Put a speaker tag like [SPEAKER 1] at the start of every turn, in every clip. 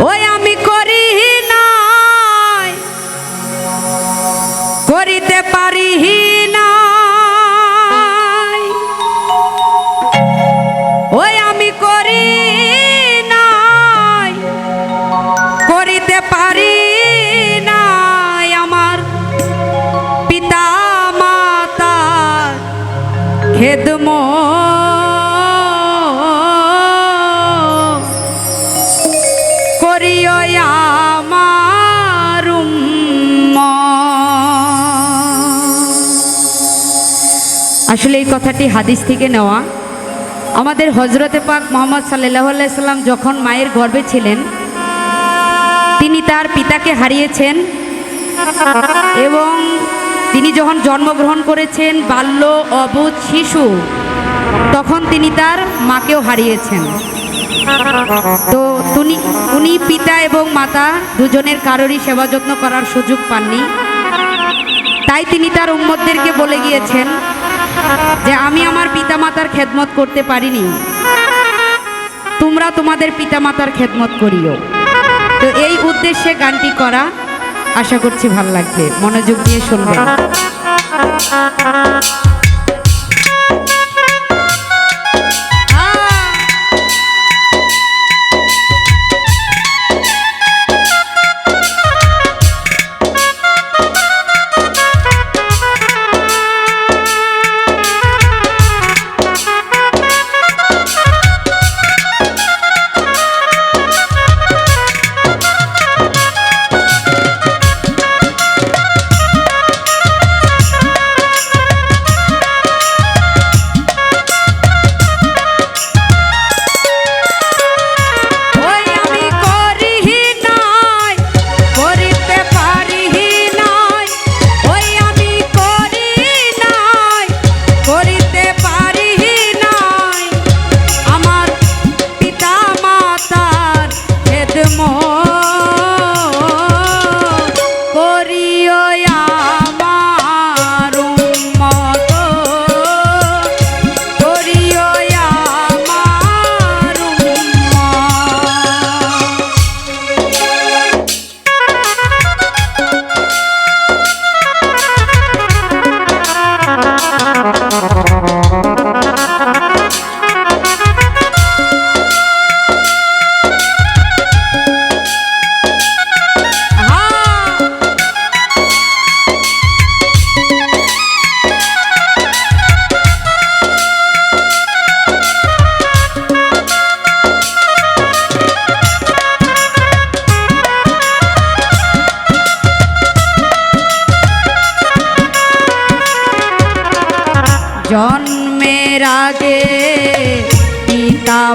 [SPEAKER 1] Oi, amor. আসলে এই কথাটি হাদিস থেকে নেওয়া। আমাদের হজরতে পাক মোহাম্মদ সাল্লাহ সাল্লাম যখন মায়ের গর্ভে ছিলেন, তিনি তার পিতাকে হারিয়েছেন এবং তিনি যখন জন্মগ্রহণ করেছেন বাল্য, অবুধ, শিশু, তখন তিনি তার মাকেও হারিয়েছেন। তো তিনি, উনি পিতা এবং মাতা দুজনের কারোরই সেবা যত্ন করার সুযোগ পাননি। তাই তিনি তার উম্মতদেরকে বলে গিয়েছেন যে, আমি আমার পিতা মাতার খেদমত করতে পারিনি। তোমরা তোমাদের পিতামাতার খেদমত করিও। তো এই উদ্দেশ্যে গানটি করা আশা করছি ভালো লাগবে। মনোযোগ দিয়ে শুনবেন।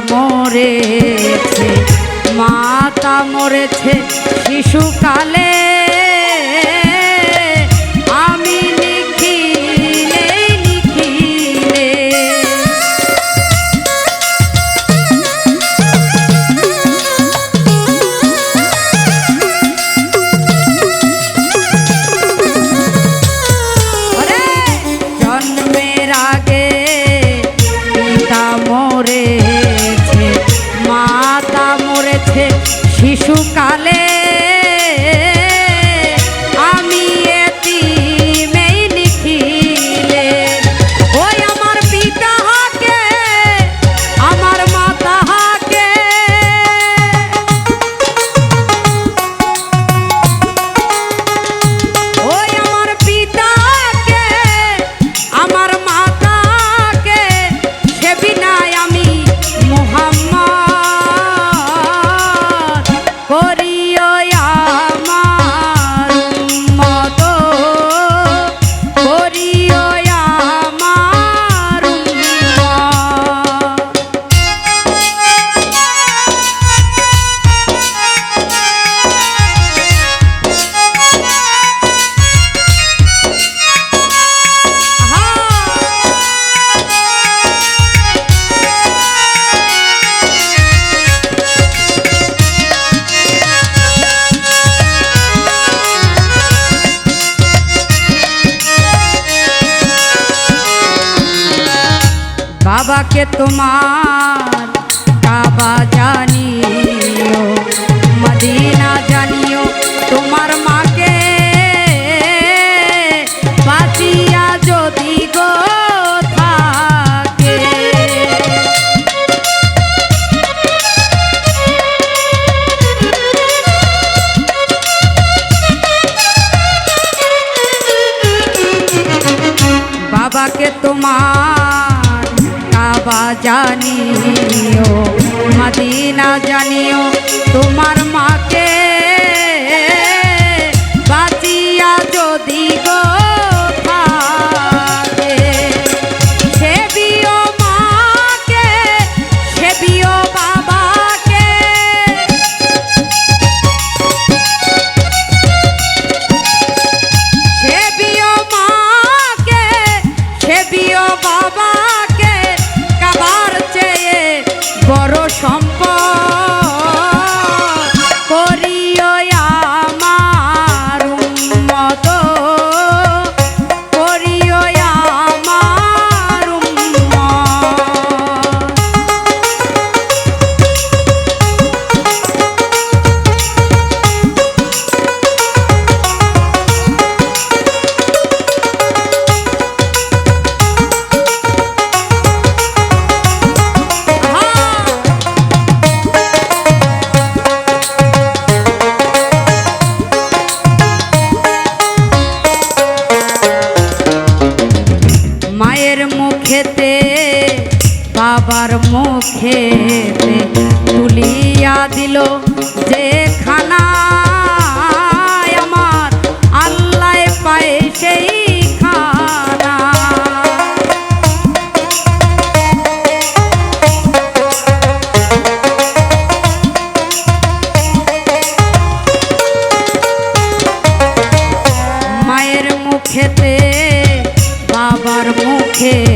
[SPEAKER 1] মরেছে মাতা মরেছে শিশুকালে মরেছে শিশুকালে। বাবাকে তোমার বাবা জানিও মদিনা জানিও তোমার মাকে বাঁচিয়া যদি গো বাবাকে তোমার মদিনা জানিও তোমার মাকে বাবার মুখে তুলিয়া দিল যে খানা মায়ের মুখেতে বাবার মুখেতে